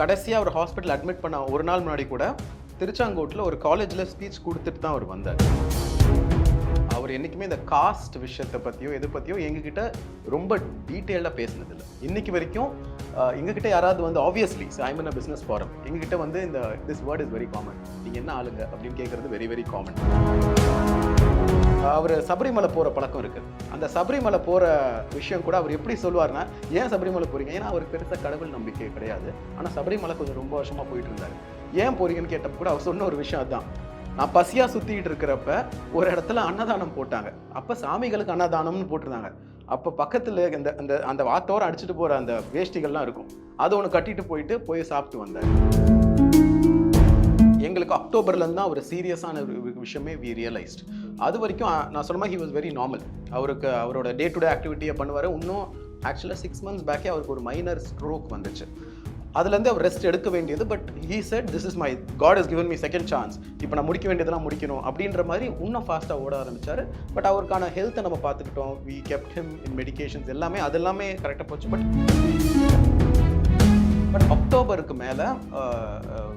கடைசியாக அவர் hospital admit பண்ண ஒரு நாள் முன்னாடி கூட திருச்சாங்கோட்டில் ஒரு காலேஜில் ஸ்பீச் கொடுத்துட்டு தான் அவர் வந்தார். அவர் என்றைக்குமே இந்த காஸ்ட் விஷயத்தை பற்றியோ எது பற்றியோ எங்ககிட்ட ரொம்ப டீட்டெயில்டாக பேசினதில்லை. இன்னைக்கு வரைக்கும் எங்ககிட்ட யாராவது வந்து obviously I'm in business forum எங்ககிட்ட வந்து இந்த this word is very common நீங்கள் என்ன ஆளுங்க? அப்படின்னு கேட்குறது வெரி வெரி காமன் அவர் சபரிமலை போகிற பழக்கம் இருக்குது அந்த சபரிமலை போகிற விஷயம் கூட அவர் எப்படி சொல்லுவார்னா ஏன் சபரிமலை போகிறீங்க ஏன்னா அவருக்கு பெருசாக கடவுள் நம்பிக்கை கிடையாது. ஆனால் சபரிமலை கொஞ்சம் ரொம்ப வருஷமாக போயிட்டு இருந்தார். ஏன் போகிறீங்கன்னு கேட்டப்ப கூட அவர் சொன்ன ஒரு விஷயம் அதுதான் நான் பசியாக சுற்றிக்கிட்டு இருக்கிறப்ப ஒரு இடத்துல அன்னதானம் போட்டாங்க. அப்போ சாமிகளுக்கு அன்னதானம்னு போட்டிருந்தாங்க. அப்போ பக்கத்தில் இந்த அந்த அந்த வாத்தோரம் அடிச்சுட்டு போகிற அந்த வேஷ்டிகள்லாம் இருக்கும். அதை ஒன்று கட்டிட்டு போயிட்டு போய் சாப்பிட்டு வந்தார். எங்களுக்கு அக்டோபர்லேருந்து தான் ஒரு சீரியஸான ஒரு விஷயமே வி ரியலைஸ்ட் அது வரைக்கும் நான் சொன்ன மாதிரி ஹி வாஸ் வெரி நார்மல் அவருக்கு அவரோட டே டு டே ஆக்டிவிட்டியை பண்ணுவார். இன்னும் ஆக்சுவலாக சிக்ஸ் மந்த்ஸ் பேக்கே அவருக்கு ஒரு மைனர் ஸ்ட்ரோக் வந்துச்சு. அதுலேருந்து அவர் ரெஸ்ட் எடுக்க வேண்டியது but he said this is my God is given me second chance இப்போ நான் முடிக்க வேண்டியதெல்லாம் முடிக்கணும். அப்படின்ற மாதிரி இன்னும் ஃபாஸ்ட்டாக ஓட ஆரம்பிச்சார். பட் அவருக்கான ஹெல்த்தை நம்ம பார்த்துக்கிட்டோம். We kept him in medications எல்லாமே அது எல்லாமே கரெக்டாக போச்சு பட் பட் அக்டோபருக்கு மேலே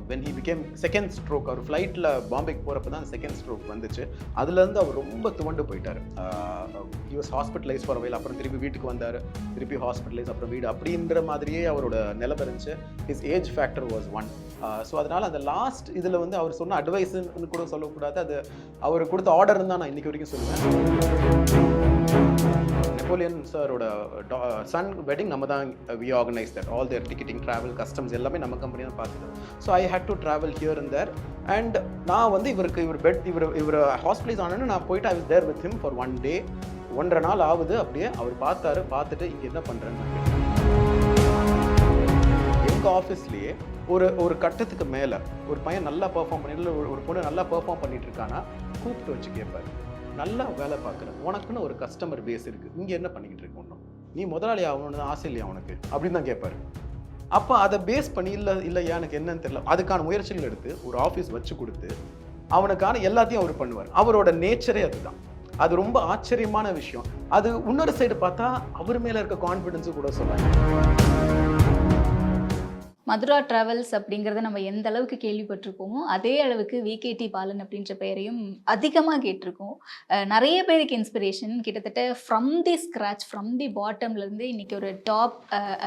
when he became second stroke அவர் ஃப்ளைட்டில் பாம்பேக்கு போகிறப்ப தான் செகண்ட் ஸ்ட்ரோக் வந்துச்சு. அதுலேருந்து அவர் ரொம்ப துவண்டு போயிட்டார். ஹி வாஸ் ஹாஸ்பிட்டலைஸ் ஃபார் வயல் அப்புறம் திருப்பி வீட்டுக்கு வந்தார். திருப்பி ஹாஸ்பிட்டலைஸ் அப்புறம் வீடு அப்படின்ற மாதிரியே அவரோட நிலைமை இருந்துச்சு. His age factor was one so அதனால் அந்த லாஸ்ட் இதில் வந்து அவர் சொன்ன அட்வைஸ்ன்னு கூட சொல்லக்கூடாது. அது அவர் கொடுத்த ஆர்டர்னு தான் நான் இன்றைக்கி வரைக்கும் சொல்லுவேன். நெப்போலியன் சாரோட சன் வெட்டிங் நம்ம தான் we organise that all there ticketing travel customs எல்லாமே நம்ம கம்பெனி தான் பார்த்துது. So I had to travel here in there and நான் வந்து இவருக்கு இவர் பெட் இவர் இவர் ஹாஸ்பிட்டலைஸ் ஆனோன்னு நான் போயிட்டு I was there with him for one day ஒன்றரை நாள் ஆகுது அப்படியே அவர் பார்த்தாரு பார்த்துட்டு இங்கே என்ன பண்ணுறேன்னு எங்கள் ஆஃபீஸ்லேயே ஒரு ஒரு கட்டத்துக்கு மேலே ஒரு பையன் நல்லா பெர்ஃபார்ம் பண்ணிட்டு ஒரு ஒரு பொண்ணு நல்லா பெர்ஃபார்ம் பண்ணிட்டு இருக்கானா கூப்பிட்டு வச்சு கேட்பாரு நல்லா வேலை பார்க்குற. உனக்குன்னு ஒரு கஸ்டமர் பேஸ் இருக்குது இங்கே என்ன பண்ணிக்கிட்டு இருக்கு ஒன்றும் நீ முதலாளி ஆகணும்னு தான் ஆசை இல்லையா உனக்கு? அப்படின்னு தான் கேட்பாரு அப்போ அதை பேஸ் பண்ணி இல்லை இல்லையா? எனக்கு என்னன்னு தெரியல. அதுக்கான முயற்சிகள் எடுத்து ஒரு ஆஃபீஸ் வச்சு கொடுத்து அவனுக்கான எல்லாத்தையும் அவர் பண்ணுவார். அவரோட நேச்சரே அதுதான். அது ரொம்ப ஆச்சரியமான விஷயம். அது இன்னொரு சைடு பார்த்தா அவர் மேலே இருக்க கான்ஃபிடென்ஸு கூட சொல்லலாம் மதுரா டிராவல்ஸ் அப்படிங்கிறத நம்ம எந்த அளவுக்கு கேள்விப்பட்டிருக்கோமோ அதே அளவுக்கு விகேடி பாலன் அப்படின்ற பெயரையும் அதிகமாக கேட்டிருக்கோம். நிறைய பேருக்கு இன்ஸ்பிரேஷன் கிட்டத்தட்ட from the scratch from the பாட்டம்லேருந்து இன்னைக்கு ஒரு டாப்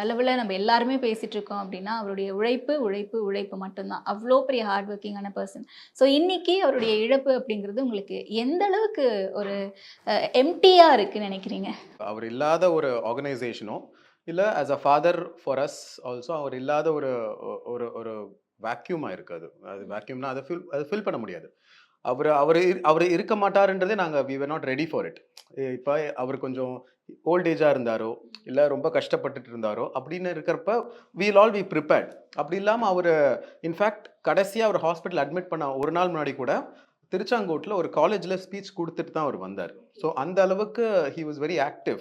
அளவில் நம்ம எல்லாருமே பேசிகிட்டு இருக்கோம் அப்படின்னா அவருடைய உழைப்பு உழைப்பு உழைப்பு மட்டும்தான். அவ்வளோ பெரிய ஹார்ட் ஒர்க்கிங்கான பர்சன் ஸோ இன்னைக்கு அவருடைய இழப்பு அப்படிங்கிறது உங்களுக்கு எந்த அளவுக்கு ஒரு எம்டியாக இருக்குன்னு நினைக்கிறீங்க? அவர் இல்லாத ஒரு ஆர்கனைசேஷனும் இல்லை as a father for us also அவர் இல்லாத ஒரு ஒரு ஒரு வேக்யூமாக இருக்குது அது அது வேக்யூம்னா அதை ஃபில் அதை ஃபில் பண்ண முடியாது. அவர் அவர் அவர் இருக்க மாட்டாருன்றதே நாங்கள் we were not ready for it இப்போ அவர் கொஞ்சம் ஓல்ட் ஏஜாக இருந்தாரோ இல்லை ரொம்ப கஷ்டப்பட்டுட்டு இருந்தாரோ அப்படின்னு இருக்கிறப்ப வீல் ஆல் வி ப்ரிப்பேர்ட் அப்படி இல்லாமல் அவர் இன்ஃபேக்ட் கடைசியாக அவர் ஹாஸ்பிட்டல் அட்மிட் பண்ண ஒரு நாள் முன்னாடி கூட திருச்சாங்கோட்டில் ஒரு காலேஜில் ஸ்பீச் கொடுத்துட்டு தான் அவர் வந்தார். ஸோ அந்த அளவுக்கு ஹி வாஸ் வெரி ஆக்டிவ்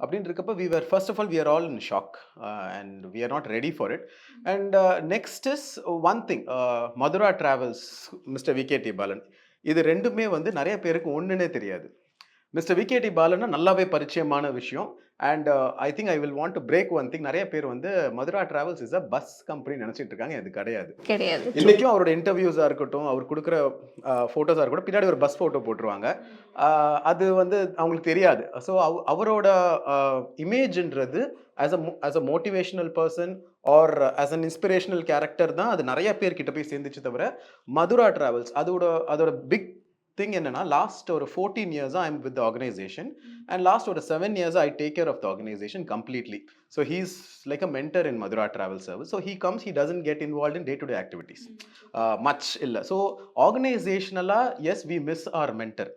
அப்படின்னு இருக்கப்ப we are first of all we are all in shock and we are not ready for it and next is one thing Madura travels mister VKT Balan இது ரெண்டுமே வந்து நிறைய பேருக்கு ஒன்றுனே தெரியாது. Mister விகேடி பாலன்னா நல்லாவே பரிச்சயமான விஷயம். And I think I will want to break one thing நிறைய பேர் வந்து Madura travels is a bus company நினச்சிட்டு இருக்காங்க. இது கிடையாது. கிடையாது. இன்னைக்கும் அவரோட இன்டர்வியூஸாக இருக்கட்டும் அவர் கொடுக்குற ஃபோட்டோஸாக இருக்கட்டும் பின்னாடி ஒரு பஸ் ஃபோட்டோ போட்டுருவாங்க. ஆஹ் அது வந்து அவங்களுக்கு தெரியாது. ஸோ அவரோட இமேஜ்ன்றது as a as a motivational person or as an inspirational character தான் அது நிறைய பேர் கிட்ட போய் சேர்ந்துச்சு தவிர மதுரா டிராவல்ஸ் அதோட அதோட பிக் திங் என்னன்னா லாஸ்ட் ஒரு ஃபோர்டீன் இயர்ஸாக I'm with organisation and last ஒரு seven years I take care of the organisation completely so he's like a mentor in Madura travel service so he comes he doesn't get involve in day to day activities much இல்லை. So ஆர்கனைசேஷனலாக yes we miss our mentor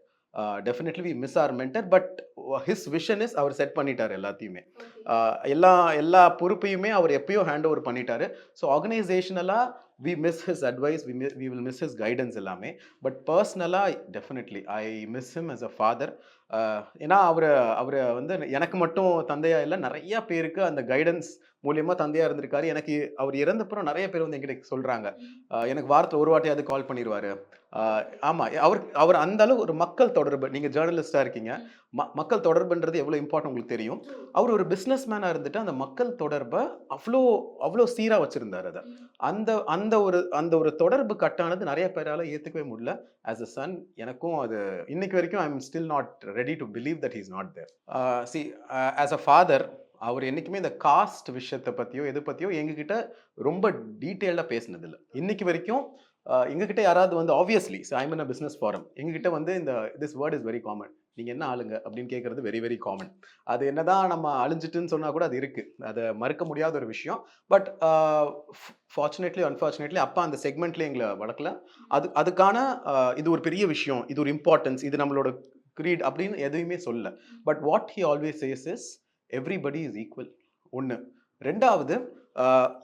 definitely we miss our mentor but his vision is our set பண்ணிட்டார் எல்லாத்தையுமே. Uh, எல்லா எல்லா பொறுப்பையுமே அவர் எப்பயோ hand over பண்ணிட்டாரு. So ஆர்கனைசேஷனலாக we miss his advice we we will miss his guidance எல்லாமே. But பர்சனலாக definitely I miss him as a father ஏன்னா அவர் அவர் வந்து எனக்கு மட்டும் தந்தையா இல்லை நிறைய பேருக்கு அந்த கைடன்ஸ் மூலியமா தந்தையா இருந்திருக்காரு. எனக்கு அவர் இறந்தப்புறம் நிறைய பேர் வந்து என்கிட்ட சொல்றாங்க. அஹ் எனக்கு வாரத்தில் ஒரு வாட்டியாவது கால் பண்ணிடுவாரு அஹ் ஆமா. அவர் அவர் அந்த அளவு ஒரு மக்கள் தொடர்பு. நீங்க ஜேர்னலிஸ்டா இருக்கீங்க. ம- மக்கள் தொடர்புன்றது எவ்வளவு இம்பார்ட்டன் உங்களுக்கு தெரியும். அவர் ஒரு பிஸ்னஸ் மேனா இருந்துட்டு அந்த மக்கள் தொடர்பை அவ்வளோ அவ்வளோ சீரா வச்சிருந்தாரு அதை. அந்த அந்த ஒரு அந்த ஒரு தொடர்பு கட்டானது நிறைய பேரால ஏத்துக்கவே முடியல. ஆஸ் அ சன் எனக்கும் அது இன்னைக்கு வரைக்கும் I am still not ready to believe that is not there C as a father அவர் என்னைக்குமே இந்த காஸ்ட் விஷயத்தை பத்தியோ எது பத்தியோ எங்ககிட்ட ரொம்ப டீட்டெயில்டாக பேசினதில்லை. இன்னைக்கு வரைக்கும் எங்ககிட்ட யாராவது வந்து obviously I'm in a business forum எங்ககிட்ட வந்து இந்த this word is very common நீங்கள் என்ன ஆளுங்க? அப்படின்னு கேட்குறது வெரி வெரி காமன் அது என்னதான் நம்ம அழிஞ்சிட்டுன்னு சொன்னால் கூட அது இருக்குது அதை மறுக்க முடியாத ஒரு விஷயம். பட் ஃபார்ச்சுனேட்லி அன்ஃபார்ச்சுனேட்லி அப்பா அந்த செக்மெண்ட்லேயே எங்களை வளர்க்கல. அது அதுக்கான இது ஒரு பெரிய விஷயம். இது ஒரு இம்பார்ட்டன்ஸ் இது நம்மளோட கிரீட் அப்படின்னு எதுவுமே சொல்ல but what he always says is everybody is equal ஒன்று ரெண்டாவது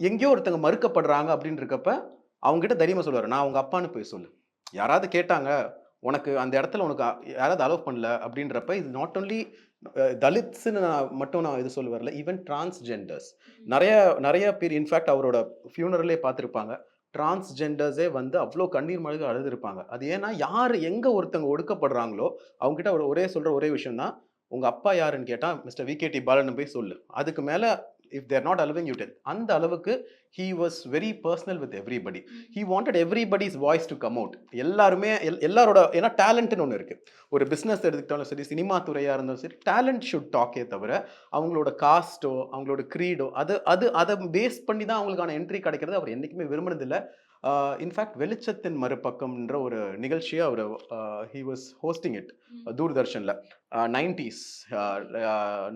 எங்கேயோ ஒருத்தங்க மறுக்கப்படுறாங்க அப்படின்னு அவங்ககிட்ட தைரியமாக சொல்லுவார் நான் உங்க அப்பான்னு போய் சொல்லு. யாராவது கேட்டாங்க உனக்கு அந்த இடத்துல உனக்கு யாராவது அலோவ் பண்ணல அப்படின்றப்ப இது நாட் ஓன்லி தலித்ஸ்னு நான் மட்டும் நான் இது சொல்ல வரல ஈவன் டிரான்ஸ்ஜெண்டர்ஸ் நிறைய நிறைய பேர் இன்ஃபேக்ட் அவரோட ஃபியூனரலே பார்த்துருப்பாங்க. டிரான்ஸ்ஜெண்டர்ஸே வந்து அவ்வளோ கண்ணீர் மழை அழுதுருப்பாங்க. அது ஏன்னா யார் எங்கே ஒருத்தங்க ஒடுக்கப்படுறாங்களோ அவங்ககிட்ட ஒரு ஒரே சொல்கிற ஒரே விஷயம் தான் உங்கள் அப்பா யாருன்னு கேட்டால் மிஸ்டர் விகேடி பாலன் போய் சொல்லு. அதுக்கு மேலே if there not allowing you tell அந்த அளவுக்கு he was very personal with everybody he wanted everybody's voice to come out எல்லாருமே எல் எல்லாரோட ஏன்னா டேலண்ட்னு ஒன்று இருக்குது ஒரு பிஸ்னஸ் எடுத்துக்கிட்டாலும் சரி சினிமா துறையாக இருந்தாலும் சரி டேலண்ட் ஷுட் டாக்கே தவிர அவங்களோட காஸ்ட்டோ அவங்களோட க்ரீடோ அது அது அதை பேஸ் பண்ணி தான் அவங்களுக்கான என்ட்ரி கிடைக்கிறது. அவர் என்றைக்குமே விரும்பினதில்லை இன்ஃபேக்ட் வெளிச்சத்தின் மறுபக்கம்ன்ற ஒரு நிகழ்ச்சியை அவர் ஹி வாஸ் ஹோஸ்டிங் இட் தூர்தர்ஷனில். நைன்டிஸ்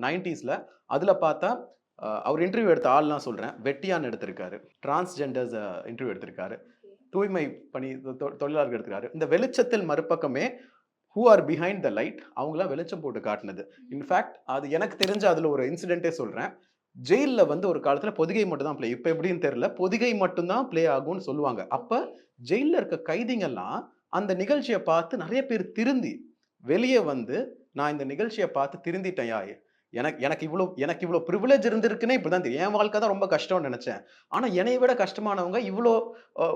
நைன்டிஸில் அதில் பார்த்தா அவர் இன்டர்வியூ எடுத்த ஆள்லாம் சொல்கிறேன் வெட்டியான் எடுத்திருக்காரு. டிரான்ஸ்ஜெண்டர்ஸ் இன்டர்வியூ எடுத்திருக்காரு. தூய்மை பணி தொ- தொழிலாளர்கள் எடுத்திருக்காரு. இந்த வெளிச்சத்தில் மறுபக்கமே who are behind the light அவங்களாம் வெளிச்சம் போட்டு காட்டினது. இன்ஃபேக்ட் அது எனக்கு தெரிஞ்ச அதில் ஒரு இன்சிடென்ட்டே சொல்கிறேன் ஜெயிலில் வந்து ஒரு காலத்தில் பொதிகை மட்டும் தான் ப்ளே இப்போ எப்படின்னு தெரில பொதிகை மட்டும்தான் ப்ளே ஆகும்னு சொல்லுவாங்க. அப்போ ஜெயிலில் இருக்க கைதிங்கெல்லாம் அந்த நிகழ்ச்சியை பார்த்து நிறைய பேர் திருந்தி வெளியே வந்து நான் இந்த நிகழ்ச்சியை பார்த்து திருந்திட்டேன்யா எனக்கு எனக்கு இவ்வளோ எனக்கு இவ்வளோ ப்ரிவிலேஜ் இருந்திருக்குன்னே இப்படி தான் தெரியும். என் வாழ்க்கை தான் ரொம்ப கஷ்டம்னு நினச்சேன். ஆனால் என்னை விட கஷ்டமானவங்க இவ்வளோ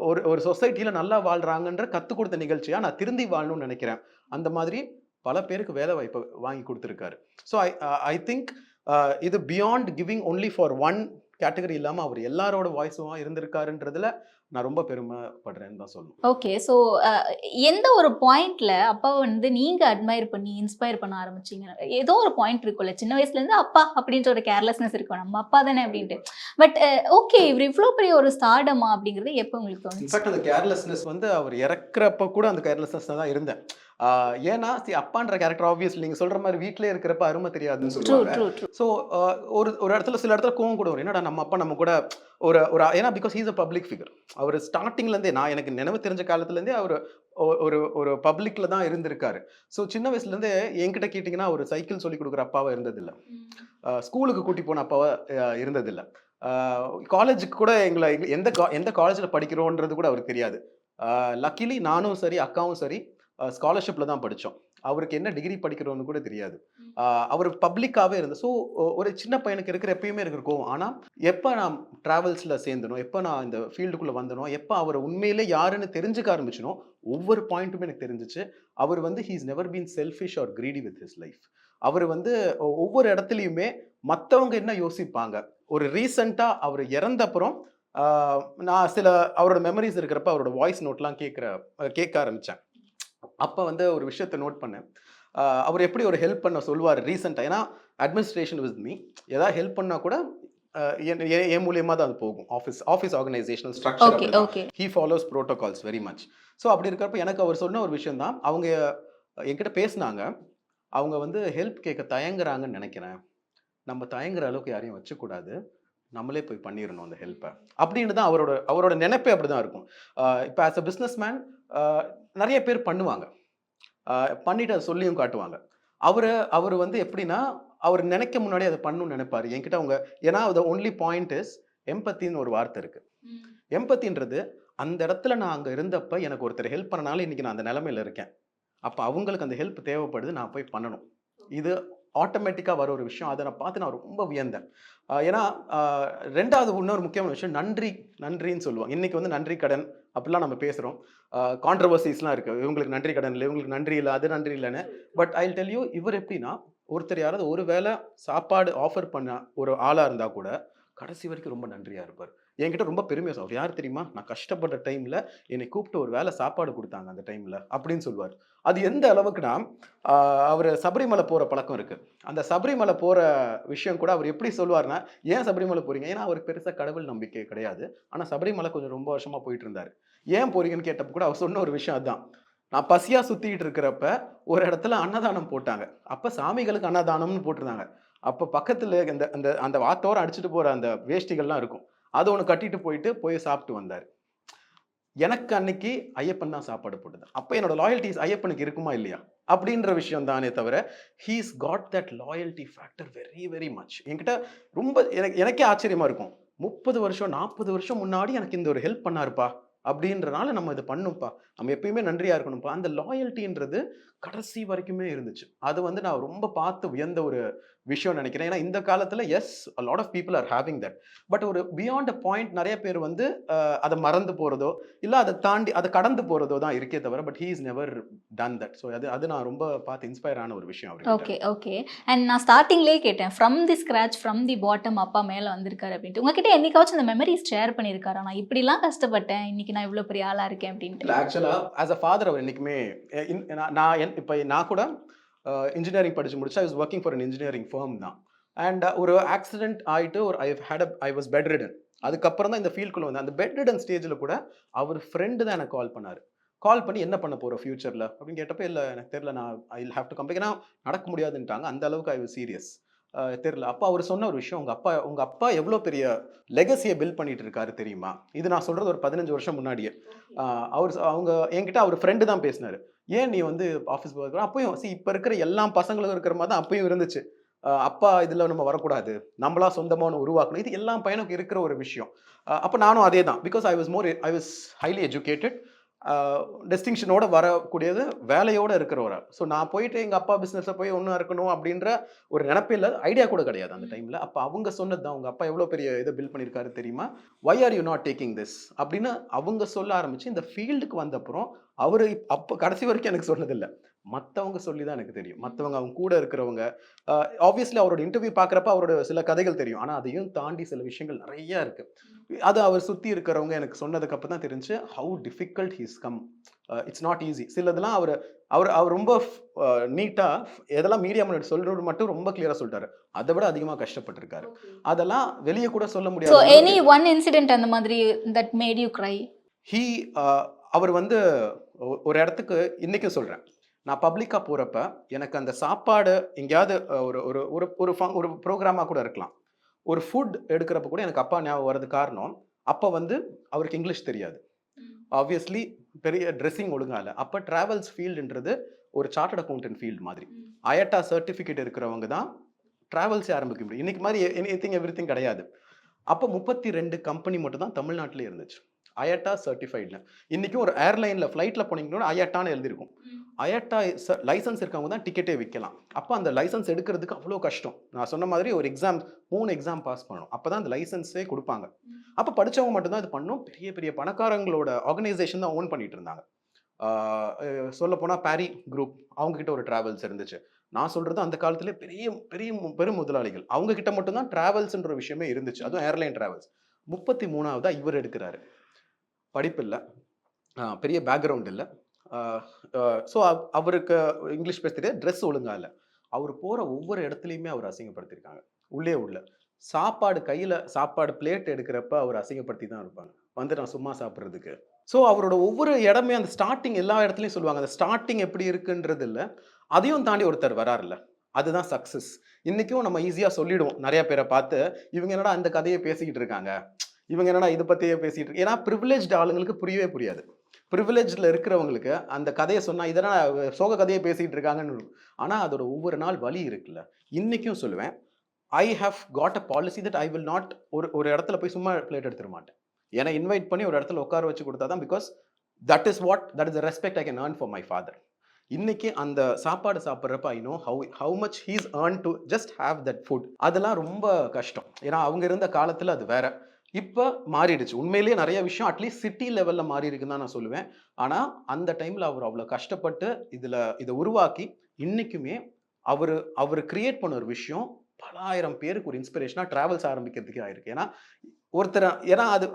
ஒரு ஒரு சொசைட்டியில் நல்லா வாழ்கிறாங்கன்ற கற்றுக் கொடுத்த நிகழ்ச்சியாக நான் திருந்தி வாழணும்னு நினைக்கிறேன். அந்த மாதிரி பல பேருக்கு வேலை வாய்ப்பை வாங்கி கொடுத்துருக்காரு. ஸோ ஐ ஐ திங்க் இது beyond giving only for one category இல்லாமல் அவர் எல்லாரோட வாய்ஸும் இருந்திருக்காருன்றதுல நான் ரொம்ப பெருமைப்படுறேன்னு தான் சொல்லணும். ஓகே ஸோ எந்த ஒரு பாயிண்ட்ல அப்பாவை வந்து நீங்க அட்மையர் பண்ணி இன்ஸ்பயர் பண்ண ஆரம்பிச்சீங்க? ஏதோ ஒரு பாயிண்ட் இருக்கும்ல சின்ன வயசுல இருந்து அப்பா அப்படின்ற ஒரு கேர்லெஸ்னஸ் இருக்கும் நம்ம அப்பா தானே அப்படின்ட்டு. பட் ஓகே இவர் இவ்வளோ பெரிய ஒரு ஸ்டார்டமா அப்படிங்கிறது எப்போ உங்களுக்கு இன்ஃபேக்ட் அந்த கேர்லெஸ்னஸ் வந்து அவர் இறக்குறப்ப கூட அந்த கேர்லெஸ்னஸ் தான் இருந்தேன். ஏன்னா சி அப்பான்ற கேரக்டர் ஆப்வியஸ்லி நீங்க சொல்ற மாதிரி வீட்டிலே இருக்கிறப்ப அருமை தெரியாதுன்னு சொல்லுவாங்க. ஸோ ஒரு ஒரு இடத்துல சில இடத்துல கோவம் கூட வரும். என்னடா நம்ம அப்பா நம்ம கூட ஒரு ஒரு ஏன்னா because he's a public figure அவர் ஸ்டார்டிங்லேருந்தே நான் எனக்கு நினைவு தெரிஞ்ச காலத்துலேருந்தே அவர் ஒரு ஒரு பப்ளிக்ல தான் இருந்திருக்காரு. ஸோ சின்ன வயசுலேருந்தே என்கிட்ட கேட்டிங்கன்னா ஒரு சைக்கிள் சொல்லி கொடுக்குற அப்பாவை இருந்ததில்லை. ஸ்கூலுக்கு கூட்டி போன அப்பாவை இருந்ததில்லை. காலேஜுக்கு கூட எங்களை எங்க- எந்த கா- எந்த காலேஜில் படிக்கிறோன்றது கூட அவருக்கு தெரியாது. லக்கிலி நானும் சரி அக்காவும் சரி ஸ்காலர்ஷிப்பில் தான் படித்தோம் அவருக்கு என்ன டிகிரி படிக்கிறோன்னு கூட தெரியாது. அவர் பப்ளிக்காகவே இருந்தது ஸோ ஒரு சின்ன பையனுக்கு இருக்கிற எப்பயுமே இருக்கிற கோவம். ஆனால் எப்போ நான் ட்ராவல்ஸில் சேர்ந்தனோ எப்போ நான் இந்த ஃபீல்டுக்குள்ளே வந்தனோ எப்போ அவர் உண்மையிலே யாருன்னு தெரிஞ்சுக்க ஆரம்பிச்சனோ ஒவ்வொரு பாயிண்ட்டுமே எனக்கு தெரிஞ்சிச்சு. அவர் வந்து he's never been selfish or greedy with his life அவர் வந்து ஒவ்வொரு இடத்துலையுமே மற்றவங்க என்ன யோசிப்பாங்க? ஒரு ரீசண்டாக அவர் இறந்தப்புறம் நான் சில அவரோட மெமரிஸ் இருக்கிறப்ப அவரோட வாய்ஸ் நோட்லாம் கேட்குற கேட்க ஆரம்பித்தேன் அப்போ வந்து ஒரு விஷயத்தை நோட் பண்ணேன். அவர் எப்படி ஒரு ஹெல்ப் பண்ண சொல்லுவார் ரீசெண்டாக ஏன்னா அட்மினிஸ்ட்ரேஷன் வித் மீ ஏதாவது ஹெல்ப் பண்ணால் கூட என் மூலியமாக தான் அது போகும். Office office organisational structure okay he follows protocols very much so அப்படி இருக்கிறப்ப எனக்கு அவர் சொன்ன ஒரு விஷயம் தான் அவங்க என்கிட்ட பேசுனாங்க. அவங்க வந்து ஹெல்ப் கேட்க தயங்குறாங்கன்னு நினைக்கிறேன். நம்ம தயங்குற அளவுக்கு யாரையும் வச்சுக்கூடாது. நம்மளே போய் பண்ணிடணும் அந்த ஹெல்ப்பை அப்படின்னு தான் அவரோட அவரோட நினைப்பே அப்படி தான் இருக்கும் இப்போ ஆஸ் அ பிஸ்னஸ் மேன் நிறைய பேர் பண்ணுவாங்க. பண்ணிட்டு அதை சொல்லியும் காட்டுவாங்க. அவர் அவர் வந்து எப்படின்னா அவர் நினைக்க முன்னாடி அதை பண்ணணும்னு நினைப்பாரு. என்கிட்ட அவங்க ஏன்னா the ஒன்லி பாயிண்ட் இஸ் எம்பத்தின்னு ஒரு வார்த்தை இருக்கு. எம்பத்தின்றது அந்த இடத்துல நான் அங்கே இருந்தப்ப எனக்கு ஒருத்தர் ஹெல்ப் பண்ணனால இன்னைக்கு நான் அந்த நிலமையில இருக்கேன். அப்போ அவங்களுக்கு அந்த ஹெல்ப் தேவைப்படுது நான் போய் பண்ணணும். இது ஆட்டோமேட்டிக்காக வர ஒரு விஷயம். அதை நான் பார்த்து நான் ரொம்ப வியந்தேன். ஏன்னா ரெண்டாவது இன்னொரு முக்கியமான விஷயம் நன்றி நன்றின்னு சொல்லுவோம் இன்னைக்கு வந்து நன்றி கடன் அப்படிலாம் நம்ம பேசுகிறோம் கான்ட்ரவர்சிஸ்லாம் இருக்குது இவங்களுக்கு நன்றி கடன் இல்லை இவங்களுக்கு நன்றி இல்லை அது நன்றி இல்லைன்னு. பட் ஐ டெல் யூ இவர் எப்படின்னா ஒருத்தர் யாராவது ஒரு வேளை சாப்பாடு ஆஃபர் பண்ண ஒரு ஆளாக இருந்தால் கூட கடைசி வரைக்கும் ரொம்ப நன்றியாக இருப்பார். என்கிட்ட ரொம்ப பெருமையாக அவர் யார் தெரியுமா? நான் கஷ்டப்பட்ட டைமில் என்னை கூப்பிட்டு ஒரு வேலை சாப்பாடு கொடுத்தாங்க அந்த டைமில் அப்படின்னு சொல்லுவார். அது எந்த அளவுக்குனா அவர் சபரிமலை போகிற பழக்கம் இருக்குது அந்த சபரிமலை போகிற விஷயம் கூட அவர் எப்படி சொல்லுவார்னா ஏன் சபரிமலை போகிறீங்க ஏன்னா அவருக்கு பெருசாக கடவுள் நம்பிக்கை கிடையாது. ஆனால் சபரிமலை கொஞ்சம் ரொம்ப வருஷமாக போயிட்டு இருந்தார். ஏன் போகிறீங்கன்னு கேட்டப்ப கூட அவர் சொன்ன ஒரு விஷயம் அதுதான் நான் பசியாக சுற்றிக்கிட்டு இருக்கிறப்ப ஒரு இடத்துல அன்னதானம் போட்டாங்க. அப்போ சாமிகளுக்கு அன்னதானம்னு போட்டிருந்தாங்க. அப்போ பக்கத்தில் இந்த அந்த அந்த வாத்தோரம் அடிச்சுட்டு போகிற அந்த வேஷ்டிகள்லாம் இருக்கும். அது ஒன்று கட்டிட்டு போயிட்டு போய் சாப்பிட்டு வந்தார். எனக்கு அன்னைக்கு ஐயப்பன் தான் சாப்பாடு போட்டது. அப்போ என்னோட லாயல்ட்டிஸ் ஐயப்பனுக்கு இருக்குமா இல்லையா? அப்படின்ற விஷயம் தானே தவிர he's got that loyalty factor very very much என்கிட்ட ரொம்ப எனக்கு எனக்கே ஆச்சரியமா இருக்கும். முப்பது வருஷம் நாற்பது வருஷம் முன்னாடி எனக்கு இந்த ஒரு ஹெல்ப் பண்ணாருப்பா. அப்படின்றனால நம்ம இதை பண்ணும்ப்பா. நம்ம எப்பயுமே நன்றியா இருக்கணும்ப்பா. அந்த லாயல்ட்டின்றது கடைசி வரைக்குமே இருந்துச்சு. அது வந்து நான் ரொம்ப பார்த்து வியந்த ஒரு விஷயம் நினைக்கிறேன். ஏன்னா இந்த காலத்துல as lot of people are having that but ஒரு பியாண்ட் அ பாயிண்ட் நிறைய பேர் வந்து அதை மறந்து போறதோ இல்ல அதை தாண்டி அதை கடந்து போறதோ தான் இருக்கே தவிர but he is never done that so அது அது நான் ரொம்ப பார்த்து இன்ஸ்பயர் ஆன ஒரு விஷயம். ஓகே ஓகே அண்ட் நான் ஸ்டார்டிங்லேயே கேட்டேன். From the scratch from the bottom அப்பா மேலே வந்திருக்காரு அப்படின்ட்டு. உங்ககிட்ட என்னைக்காச்சும் இந்த மெமரிஸ் ஷேர் பண்ணியிருக்காரா? நான் இப்படிலாம் கஷ்டப்பட்டேன். இன்னைக்கு நான் இவ்வளோ பெரிய ஆளாக இருக்கேன் அப்படின்ட்டு. ஆக்சுவலாக ஆஸ் அ ஃபாதர் அவர் என்றைக்குமே நான் இப்போ நான் கூட இன்ஜினியரிங் படிச்சு முடிச்சு I was working for an engineering firm தான். அண்ட் ஒரு ஆக்சிடென்ட் ஆயிட்டு ஒரு I had I was bedridden அதுக்கப்புறம் தான் இந்த ஃபீல்டுக்குள்ள வந்தேன். அந்த பெட் ரிடன் ஸ்டேஜில் கூட அவர் ஃப்ரெண்டு தான் எனக்கு கால் பண்ணார். கால் பண்ணி என்ன பண்ண போகிற ஃபியூச்சரில் அப்படின்னு கேட்டப்போ இல்லை எனக்கு தெரியல நான் ஐ ஹேவ் டு கம்பெனி ஏன்னா நடக்க முடியாதுன்ட்டாங்க. அந்த அளவுக்கு ஐ வாஸ் சீரியஸ் தெரில அப்போ அவர் சொன்ன ஒரு விஷயம் உங்கள் அப்பா உங்கள் அப்பா எவ்வளோ பெரிய லெகசியை பில்ட் பண்ணிட்டு இருக்காரு தெரியுமா? இது நான் சொல்கிறது ஒரு பதினஞ்சு வருஷம் முன்னாடியே. அவர் அவங்க என்கிட்ட அவர் ஃப்ரெண்டு தான் பேசினாரு. ஏன் நீ வந்து ஆஃபீஸ் போகிற அப்பயும் see இப்போ இருக்கிற எல்லா பசங்களும் இருக்கிற மாதிரி தான் அப்பயும் இருந்துச்சு. அப்பா இதில் நம்ம வரக்கூடாது. நம்மளா சொந்தமாக ஒன்று உருவாக்கணும். இது எல்லா பையனுக்கு இருக்கிற ஒரு விஷயம். அப்போ நானும் அதே தான் because I was more I was highly educated டெஸ்டிங்ஷனோட வரக்கூடியது வேலையோட இருக்கிறவரா. ஸோ நான் போயிட்டு எங்கள் அப்பா பிஸ்னஸை போய் ஒன்றா இருக்கணும் அப்படின்ற ஒரு நினப்பில் ஐடியா கூட கிடையாது அந்த டைமில் அப்போ அவங்க சொன்னது தான் உங்கள் அப்பா எவ்வளோ பெரிய இதை பில்ட் பண்ணியிருக்காரு தெரியுமா? Why are you not taking this அப்படின்னு அவங்க சொல்ல ஆரம்பிச்சு இந்த ஃபீல்டுக்கு வந்தப்புறம் அவர் அப்போ கடைசி வரைக்கும் எனக்கு சொன்னதில்லை. மற்றவங்க சொல்லி தான் எனக்கு தெரியும். மற்றவங்க அவங்க கூட இருக்கிறவங்க ஆப்வியஸ்லி அவரோட இன்டர்வியூ பார்க்குறப்ப அவரோட சில கதைகள் தெரியும். ஆனால் அதையும் தாண்டி சில விஷயங்கள் நிறைய இருக்கு. அது அவர் சுற்றி இருக்கிறவங்க எனக்கு சொன்னதுக்கு அப்புறம் தான் தெரிஞ்சு how difficult he's come it's not easy சிலதெல்லாம் அவர் அவர் அவர் ரொம்ப நீட்டாக எதெல்லாம் மீடியா முன்னாடி சொல்றது மட்டும் ரொம்ப கிளியராக சொல்லிட்டாரு. அதை விட அதிகமாக கஷ்டப்பட்டிருக்காரு. அதெல்லாம் வெளியே கூட சொல்ல முடியாது எனி ஒன் இன்சிடென்ட் அந்த மாதிரி that made you cry he அவர் வந்து ஒரு இடத்துக்கு இன்றைக்கும் சொல்கிறேன் நான் பப்ளிக்காக போகிறப்ப எனக்கு அந்த சாப்பாடு எங்கேயாவது ஒரு ஒரு ஒரு ஒரு ஃபங் ஒரு ப்ரோக்ராமாக கூட இருக்கலாம். ஒரு ஃபுட் எடுக்கிறப்ப கூட எனக்கு அப்பா ஞாபகம் வர்றது காரணம் அப்போ வந்து அவருக்கு இங்கிலீஷ் தெரியாது. ஆப்வியஸ்லி பெரிய ட்ரெஸ்ஸிங் ஒழுங்கா இல்லை. அப்போ ட்ராவல்ஸ் ஃபீல்டுன்றது ஒரு சார்ட்டட் அக்கௌண்டன்ட் ஃபீல்டு மாதிரி. அயட்டா சர்டிஃபிகேட் இருக்கிறவங்க தான் ட்ராவல்ஸே ஆரம்பிக்க முடியும். இன்னைக்கு மாதிரி எனி திங் எவ்ரி திங் கிடையாது. அப்போ முப்பத்தி ரெண்டு கம்பெனி மட்டும் தான் தமிழ்நாட்டிலே இருந்துச்சு. அயட்டா சர்டிஃபைடில் இன்றைக்கும் ஒரு ஏர்லைனில் ஃப்ளைட்டில் போனீங்கன்னா அயட்டான்னு எழுதியிருக்கும். அயட்டா லைசன்ஸ் இருக்கவங்க தான் டிக்கெட்டே விற்கலாம் அப்போ அந்த லைசன்ஸ் எடுக்கிறதுக்கு அவ்வளோ கஷ்டம். நான் சொன்ன மாதிரி ஒரு எக்ஸாம் மூணு எக்ஸாம் பாஸ் பண்ணணும். அப்போ தான் அந்த லைசன்ஸே கொடுப்பாங்க. அப்போ படிச்சவங்க மட்டும்தான் இது பண்ணணும். பெரிய பெரிய பணக்காரங்களோட ஆர்கனைசேஷன் தான் ஓன் பண்ணிட்டு இருந்தாங்க. சொல்ல போனால் பாரி குரூப் அவங்க கிட்ட ஒரு டிராவல்ஸ் இருந்துச்சு. நான் சொல்றது அந்த காலத்துல பெரிய பெரிய பெரும் முதலாளிகள். அவங்க கிட்ட மட்டும்தான் டிராவல்ஸ்ன்ற விஷயமே இருந்துச்சு. அதுவும் ஏர்லைன் டிராவல்ஸ் முப்பத்தி மூணாவதா இவர் எடுக்கிறாரு. படிப்பு இல்லை. பெரிய பேக்ரவுண்ட் இல்லை. ஸோ அவருக்கு இங்கிலீஷ் பேச தெரியாது ட்ரெஸ் ஒழுங்கா இல்லை. அவர் போகிற ஒவ்வொரு இடத்துலையுமே அவர் அசிங்கப்படுத்தியிருக்காங்க உள்ளே உள்ள. சாப்பாடு கையில் சாப்பாடு பிளேட் எடுக்கிறப்ப அவர் அசிங்கப்படுத்தி தான் இருப்பாங்க. வந்து நான் சும்மா சாப்பிட்றதுக்கு. ஸோ அவரோட ஒவ்வொரு இடமே அந்த ஸ்டார்டிங் எல்லா இடத்துலையும் சொல்லுவாங்க. அந்த ஸ்டார்டிங் எப்படி இருக்குன்றது இல்லை. அதையும் தாண்டி ஒருத்தர் வராருல்ல. அதுதான் சக்ஸஸ் இன்றைக்கும் நம்ம ஈஸியாக சொல்லிடுவோம். நிறைய பேரை பார்த்து இவங்க என்னடா அந்த கதையை பேசிக்கிட்டு இருக்காங்க? இவங்க என்னடா இதை பற்றியே பேசிகிட்டு இருக்கு ஏன்னா ப்ரிவிலேஜ்டு ஆளுங்களுக்கு புரியவே புரியாது. ப்ரிவிலேஜில் இருக்கிறவங்களுக்கு அந்த கதையை சொன்னால் இதெல்லாம் சோக கதையை பேசிகிட்டு இருக்காங்கன்னு ஆனால் அதோட ஒவ்வொரு நாள் வழி இருக்குல்ல. இன்றைக்கும் சொல்லுவேன் I have got a policy that I will not ஒரு ஒரு இடத்துல போய் சும்மா பிளேட் எடுத்துட மாட்டேன். ஏன்னா இன்வைட் பண்ணி ஒரு இடத்துல உட்கார வச்சு கொடுத்தா தான் because that is what that is respect I can earn for my father இன்னைக்கு அந்த சாப்பாடு சாப்பிட்றப்ப I know how how much he's earn to just have that food அதெல்லாம் ரொம்ப கஷ்டம். ஏன்னா அவங்க இருந்த காலத்தில் அது வேற. இப்போ மாறிடுச்சு. உண்மையிலேயே நிறைய விஷயம் அட்லீஸ்ட் சிட்டி லெவலில் மாறி இருக்குன்னு தான் நான் சொல்லுவேன். ஆனால் அந்த டைமில் அவர் அவ்வளோ கஷ்டப்பட்டு இதில் இதை உருவாக்கி இன்னைக்குமே அவர் அவர் கிரியேட் பண்ண ஒரு விஷயம் பல ஆயிரம் பேருக்கு ஒரு இன்ஸ்பிரேஷனாக ட்ராவல்ஸ் ஆரம்பிக்கிறதுக்கே ஆயிருக்கு. ஏன்னா ஒருத்தர் ஏன்னா அது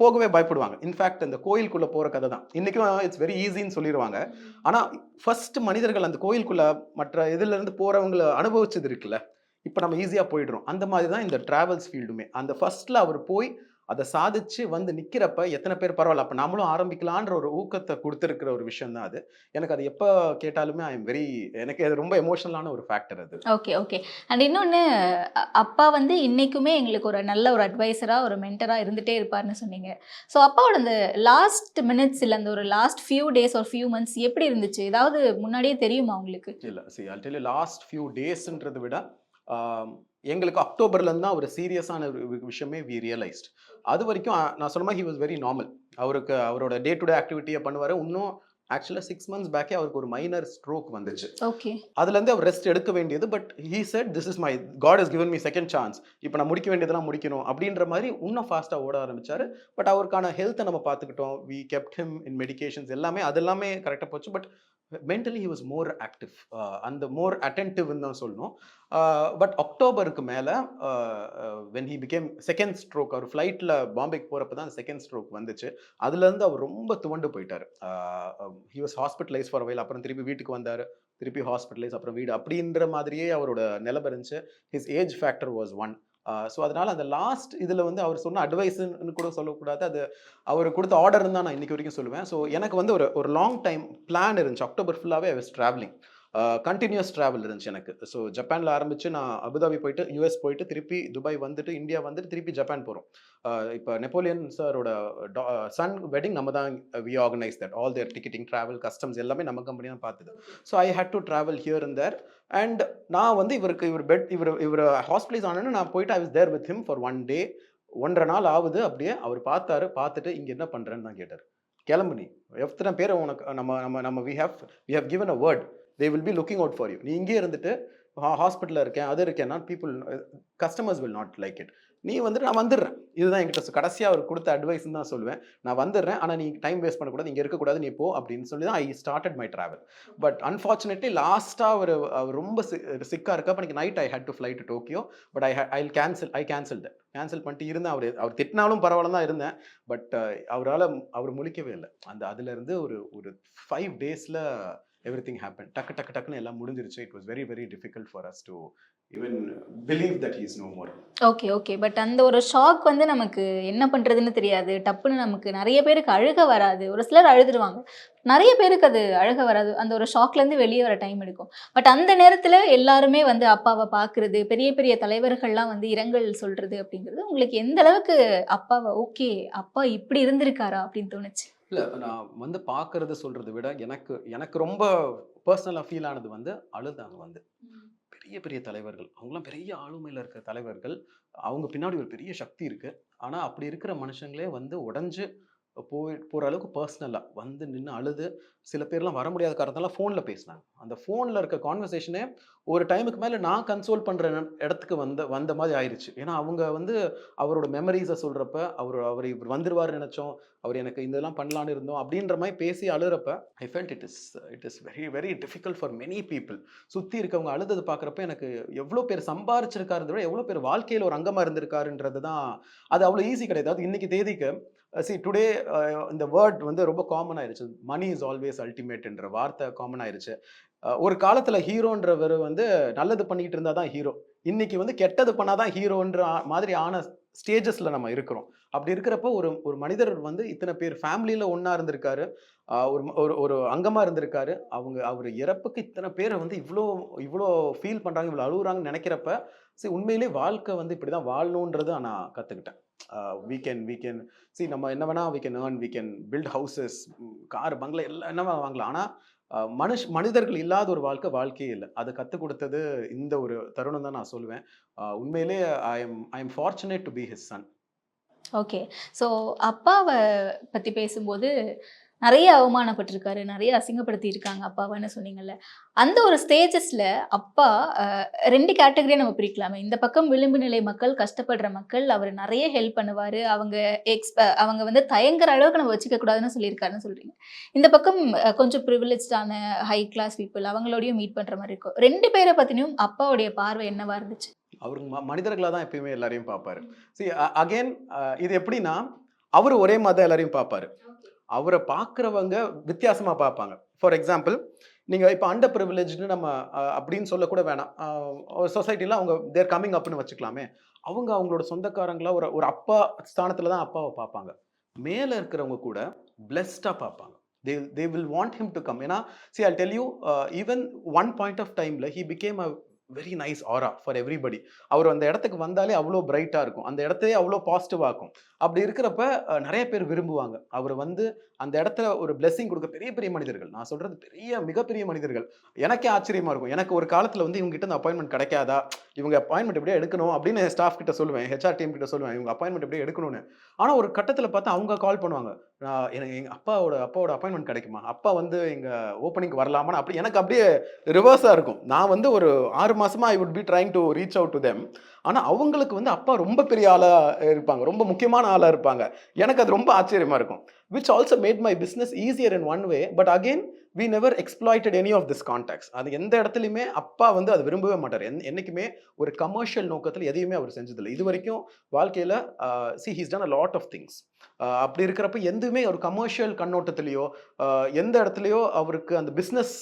போகவே பயப்படுவாங்க. இன்ஃபேக்ட் அந்த கோயிலுக்குள்ளே போகிற கதை தான். இன்றைக்கும் இட்ஸ் வெரி ஈஸின்னு சொல்லிடுவாங்க. ஆனால் ஃபர்ஸ்ட் மனிதர்கள் அந்த கோயிலுக்குள்ள மற்ற இதுல இருந்து போறவங்கள அனுபவிச்சது இருக்குல்ல. இப்போ நம்ம ஈஸியாக போயிடுறோம். அந்த மாதிரி தான் இந்த டிராவல்ஸ் ஃபீல்டுமே அந்த ஃபர்ஸ்ட்ல அவர் போய் அதை சாதிச்சு வந்து நிக்கிறப்ப எத்தனை பேர் பரவாயில்ல அப்போ நாமளும் ஆரம்பிக்கலான்ற ஒரு ஊக்கத்தை கொடுத்துருக்கிற ஒரு விஷயம் தான் அது. எனக்கு அது எப்போ கேட்டாலுமே ஐ எம் வெரி எனக்கு அது ரொம்ப எமோஷனலான ஒரு ஃபேக்டர் அது. ஓகே ஓகே அண்ட் இன்னொன்று அப்பா வந்து இன்னைக்குமே எங்களுக்கு ஒரு நல்ல ஒரு அட்வைசராக ஒரு மென்டராக இருந்துகிட்டே இருப்பார்னு சொன்னீங்க. ஸோ அப்பாவோட அந்த லாஸ்ட் மினிட்ஸ் இல்லை அந்த ஒரு லாஸ்ட் ஃபியூ டேஸ் ஒரு ஃபியூ மந்த்ஸ் எப்படி இருந்துச்சு? ஏதாவது முன்னாடியே தெரியுமா உங்களுக்கு? இல்லை சி அல்டில் லாஸ்ட் ஃபியூ டேஸ்ன்றதை விட எங்களுக்கு அக்டோபர்லேருந்து தான் ஒரு சீரியஸான ஒரு விஷயமே வி ரியலைஸ்ட் அது வரைக்கும் நான் சொன்ன மாதிரி ஹி வாஸ் வெரி நார்மல் அவருக்கு அவரோட டே டு டே ஆக்டிவிட்டியை பண்ணுவார். இன்னும் ஆக்சுவலாக சிக்ஸ் மந்த்ஸ் பேக்கே அவருக்கு ஒரு மைனர் ஸ்ட்ரோக் வந்துச்சு. ஓகே அதுலேருந்து அவர் ரெஸ்ட் எடுக்க வேண்டியது but he said this is my God is given me second chance இப்போ நான் முடிக்க வேண்டியதெல்லாம் முடிக்கணும். அப்படின்ற மாதிரி இன்னும் ஃபாஸ்ட்டாக ஓட ஆரம்பிச்சாரு. பட் அவருக்கான ஹெல்த்தை நம்ம பார்த்துக்கிட்டோம். We kept him in medications எல்லாமே அது எல்லாமே கரெக்டாக போச்சு. But mentally he was more active அந்த மோர் அட்டென்டிவ்னு தான் சொல்லணும். பட் அக்டோபருக்கு மேலே when he became second stroke அவர் ஃப்ளைட்டில் பாம்பேக்கு போகிறப்ப தான் செகண்ட் ஸ்ட்ரோக் வந்துச்சு. அதுலேருந்து அவர் ரொம்ப துவண்டு போயிட்டார். ஹி வாஸ் ஹாஸ்பிட்டலைஸ் ஃபார் வயல் அப்புறம் திருப்பி வீட்டுக்கு வந்தார். திருப்பி ஹாஸ்பிட்டலைஸ் அப்புறம் வீடு அப்படின்ற மாதிரியே அவரோட நிலைமை இருந்துச்சு. His age factor was one so அதனால் அந்த லாஸ்ட் இதில் வந்து அவர் சொன்ன அட்வைஸ்ன்னு கூட சொல்லக்கூடாது. அது அவர் கொடுத்த ஆர்டர் தான் நான் இன்றைக்கி வரைக்கும் சொல்லுவேன். ஸோ எனக்கு வந்து ஒரு ஒரு லாங் டைம் பிளான் இருந்துச்சு. அக்டோபர் ஃபுல்லாகவே I was travelling continuous travel இருந்துச்சு எனக்கு. ஸோ ஜப்பானில் ஆரம்பித்து நான் அபுதாபி போயிட்டு யூஎஸ் போயிட்டு திருப்பி துபாய் வந்துட்டு இந்தியா வந்துட்டு திருப்பி ஜப்பான் போகிறோம் இப்போ நெப்போலியன் சாரோட சன் வெட்டிங் நம்ம தான் we organise that all their ticketing travel customs எல்லாமே நம்ம கம்பெனி தான் பார்த்துது so I had to travel here in there and நான் வந்து இவருக்கு இவர் பெட் இவர் இவர் ஹாஸ்பிட்டலைஸ் ஆனேன்னு நான் போயிட்டு I was there with him for one day ஒன்றரை நாள் ஆகுது அப்படியே அவர் பார்த்தாரு. பார்த்துட்டு இங்கே என்ன பண்ணுறேன்னு தான் கேட்டார். கிளம்பு நீ. எத்தனை பேர் உனக்கு நம்ம நம்ம நம்ம we have we have given a word they will be looking out for you நீ இங்கே இருந்துட்டு ஹாஸ்பிட்டலில் இருக்கேன் அது இருக்கேன்னா people customers will not like it நீ வந்துட்டு நான் வந்துடுறேன். இதுதான் என்கிட்ட கடைசியாக அவர் கொடுத்த அட்வைஸ்னு தான் சொல்லுவேன். நான் வந்துடுறேன் ஆனால் நீ டைம் வேஸ்ட் பண்ணக்கூடாது இங்கே இருக்கக்கூடாது நீ போ அப்படின்னு சொல்லி தான் I started my travel but unfortunately லாஸ்ட்டாக ஒரு அவர் ரொம்ப சிக்காக இருக்கப்போ எனக்கு night I had to fly to Tokyo but I I cancel I cancel that cancel பண்ணிட்டு இருந்தேன் அவர் அவர் திட்டினாலும் பரவாயில்ல தான் இருந்தேன். பட் அவரால் அவர் முழிக்கவே இல்லை. அந்த அதுலேருந்து ஒரு ஒரு ஃபைவ் டேஸில் எவ்ரி திங் ஹேப்பன் டக்கு டக்கு டக்குன்னு எல்லாம் முடிஞ்சிருச்சு. It was very very difficult for us to even believe that is no more okay okay but அந்த ஒரு ஷாக் வந்து நமக்கு என்ன பண்ணுறதுன்னு தெரியாது. டப்புன்னு நமக்கு நிறைய பேருக்கு அழுக வராது. ஒரு சிலர் அழுதுருவாங்க. நிறைய பேருக்கு அது அழக வராது. அந்த ஒரு ஷாக்லேருந்து வெளியே வர டைம் எடுக்கும். பட் அந்த நேரத்தில் எல்லாருமே வந்து அப்பாவை பார்க்குறது பெரிய பெரிய தலைவர்கள்லாம் வந்து இரங்கல் சொல்கிறது அப்படிங்கிறது உங்களுக்கு எந்த அளவுக்கு அப்பாவை ஓகே அப்பா இப்படி இருந்திருக்காரா? அப்படின்னு தோணுச்சு. இல்லை நான் வந்து பார்க்கறது சொல்கிறத விட எனக்கு எனக்கு ரொம்ப பர்சனலாக ஃபீல் ஆனது வந்து அழுதாங்க வந்து. பெரிய பெரிய தலைவர்கள். அவங்களாம் பெரிய ஆளுமையில் இருக்கிற தலைவர்கள். அவங்க பின்னாடி ஒரு பெரிய சக்தி இருக்கு. ஆனால் அப்படி இருக்கிற மனுஷங்களே வந்து உடஞ்சு போய் போகிற அளவுக்கு பர்சனலாக வந்து நின்று அழுது சில பேர்லாம் வர முடியாத காரணத்தால ஃபோனில் பேசினாங்க. அந்த ஃபோனில் இருக்க கான்வர்சேஷனே ஒரு டைமுக்கு மேலே நான் கன்சோல் பண்ணுற இடத்துக்கு வந்த வந்த மாதிரி ஆயிடுச்சு ஏன்னா அவங்க வந்து அவரோட மெமரிஸை சொல்கிறப்ப அவர் அவர் இவர் வந்துடுவார் நினச்சோம் அவர் எனக்கு இதெல்லாம் பண்ணலான்னு இருந்தோம் அப்படின்ற மாதிரி பேசி அழுகிறப்ப I felt it is it is very very difficult for many people சுற்றி இருக்கவங்க அழுதது பார்க்குறப்ப எனக்கு எவ்வளோ பேர் சம்பாரிச்சிருக்காருன்றத விட எவ்வளோ பேர் வாழ்க்கையில் ஒரு அங்கமாக இருந்திருக்காருன்றது தான் அது அவ்வளோ ஈஸி கிடையாது. அது இன்றைக்கி தேதிக்கு Uh, சி டுடே uh, இந்த வேர்ட் வந்து ரொம்ப காமன் ஆயிருச்சு. மணி இஸ் ஆல்வேஸ் அல்டிமேட்ன்ற வார்த்தை காமன் ஆயிருச்சு. Uh, ஒரு காலத்தில் ஹீரோன்றவர் வந்து நல்லது பண்ணிக்கிட்டு இருந்தால் தான் ஹீரோ இன்னைக்கு வந்து கெட்டது பண்ணாதான் ஹீரோன்ற மாதிரி ஆன ஸ்டேஜஸில் நம்ம இருக்கிறோம். அப்படி இருக்கிறப்போ ஒரு ஒரு மனிதர் வந்து இத்தனை பேர் ஃபேமிலியில் ஒன்றா இருந்திருக்காரு. ஒரு ஒரு ஒரு அங்கமாக இருந்திருக்காரு. அவங்க அவர் இறப்புக்கு இத்தனை பேரை வந்து இவ்வளோ இவ்வளோ ஃபீல் பண்ணுறாங்க இவ்வளோ அழுகுறாங்கன்னு நினைக்கிறப்ப சரி உண்மையிலே வாழ்க்கை வந்து இப்படி தான் வாழணுன்றது நான் கற்றுக்கிட்டேன் we can we can see நம்ம என்ன வேணால் we can earn we can build houses car bungalow எல்லாம் என்ன வாங்கலாம். ஆனால் மனுஷ் மனிதர்கள் இல்லாத ஒரு வாழ்க்கை வாழ்க்கையே இல்லை. அதை கற்றுக் கொடுத்தது இந்த ஒரு தருணம் தான் நான் சொல்லுவேன். ஆஹ் உண்மையிலே I am I am fortunate to be his son okay so அப்பாவை பற்றி பேசும்போது நிறைய அவமானப்பட்டிருக்காரு நிறைய அசிங்கப்படுத்தி இருக்காங்க அப்பாவைன்னு சொன்னீங்கல்ல. அந்த ஒரு ஸ்டேஜஸில் அப்பா ரெண்டு கேட்டகரியை நம்ம பிரிக்கலாமே. இந்த பக்கம் விளிம்பு நிலை மக்கள் கஷ்டப்படுற மக்கள் அவர் நிறைய ஹெல்ப் பண்ணுவார். அவங்க எக்ஸ் அவங்க வந்து தயங்குற அளவுக்கு நம்ம வச்சுக்க கூடாதுன்னு சொல்லியிருக்காருன்னு சொல்கிறீங்க இந்த பக்கம் கொஞ்சம் ப்ரிவிலேஜ்டான ஹை கிளாஸ் பீப்புள் அவங்களோடையும் மீட் பண்ணுற மாதிரி இருக்கும். ரெண்டு பேரை பற்றினும் அப்பாவுடைய பார்வை என்னவா இருந்துச்சு? அவருக்கு ம மனிதர்களாக தான் எப்பயுமே எல்லாரையும் பார்ப்பாரு. சி அகைன் இது எப்படின்னா அவர் ஒரே மாதிரி எல்லாரையும் பார்ப்பாரு. அவரை பார்க்குறவங்க வித்தியாசமாக பார்ப்பாங்க. ஃபார் எக்ஸாம்பிள் நீங்கள் இப்போ அண்டர் ப்ரிவிலேஜ்னு நம்ம அப்படின்னு சொல்லக்கூட வேணாம். சொசைட்டியில் அவங்க தேர் கம்மிங் அப்னு வச்சுக்கலாமே. அவங்க அவங்களோட சொந்தக்காரங்களா ஒரு ஒரு அப்பா ஸ்தானத்தில் தான் அப்பாவை பார்ப்பாங்க. மேலே இருக்கிறவங்க கூட பிளெஸ்டாக பார்ப்பாங்க. They they will want him to come ஏன்னா see I tell you even one point of டைமில் he became a very nice aura for everybody அவர் அந்த இடத்துக்கு வந்தாலே அவ்வளோ பிரைட்டாக இருக்கும். அந்த இடத்தையே அவ்வளோ பாசிட்டிவாக இருக்கும். அப்படி இருக்கிறப்ப நிறைய பேர் விரும்புவாங்க. அவர் வந்து அந்த இடத்துல ஒரு பிளெஸிங் கொடுக்க பெரிய பெரிய மனிதர்கள். நான் சொல்றது பெரிய மிகப்பெரிய மனிதர்கள். எனக்கே ஆச்சரியமா இருக்கும். எனக்கு ஒரு காலத்தில் வந்து இவங்க கிட்ட இந்த அப்பாயின்மெண்ட் கிடைக்காதா? இவங்க அப்பாயின்மெண்ட் எப்படியா எடுக்கணும் அப்படின்னு ஸ்டாஃப் கிட்ட சொல்லுவேன் ஹெச்ஆர் டீம் கிட்ட சொல்லுவேன் இவங்க அப்பாயின்மெண்ட் எப்படியா எடுக்கணும்னு. ஆனால் ஒரு கட்டத்தில் பார்த்தா அவங்க கால் பண்ணுவாங்க. நான் எனக்கு எங்கள் அப்பாவோட அப்பாவோட அப்பாயின்மெண்ட் கிடைக்குமா? அப்பா வந்து எங்க ஓப்பனிங் வரலாமான்னு அப்படி எனக்கு அப்படியே ரிவர்ஸாக இருக்கும். நான் வந்து ஒரு ஆறு மாசமா I would be trying to reach out to them ஆனால் அவங்களுக்கு வந்து அப்பா ரொம்ப பெரிய ஆளாக இருப்பாங்க. ரொம்ப முக்கியமான ஆளாக இருப்பாங்க. எனக்கு அது ரொம்ப ஆச்சரியமாக இருக்கும். Which also made my business easier in one way but again we never exploited any of this contacts அது எந்த இடத்துலையுமே அப்பா வந்து அது விரும்பவே மாட்டார். என் என்றைக்குமே ஒரு கமர்ஷியல் நோக்கத்தில் எதையுமே அவர் செஞ்சதில்லை. இது வரைக்கும் வாழ்க்கையில் see he's done a lot of things அப்படி இருக்கிறப்ப எதுவுமே ஒரு கமர்ஷியல் கண்ணோட்டத்திலையோ எந்த இடத்துலையோ அவருக்கு அந்த பிஸ்னஸ்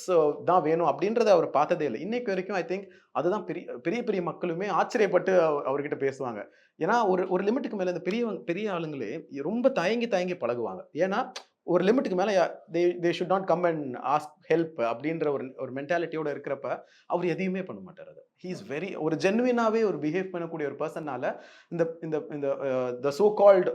தான் வேணும் அப்படின்றத அவர் பார்த்ததே இல்லை. இன்னைக்கு வரைக்கும் ஐ திங்க் அதுதான் பெரிய பெரிய பெரிய மக்களுமே ஆச்சரியப்பட்டு அவர்கிட்ட பேசுவாங்க. ஏன்னா ஒரு ஒரு லிமிட்டுக்கு மேலே இந்த பெரியவங்க பெரிய ஆளுங்களே ரொம்ப தயங்கி தயங்கி பழகுவாங்க. ஏன்னா ஒரு லிமிட்டுக்கு மேலே they they should not come and ask help அப்படின்ற ஒரு ஒரு மென்டாலிட்டியோட இருக்கிறப்ப அவர் எதையுமே பண்ண மாட்டார் அது. ஹீ இஸ் வெரி ஒரு ஜென்வினாவே ஒரு பிஹேவ் பண்ணக்கூடிய ஒரு பர்சன்னால இந்த இந்த இந்த the so called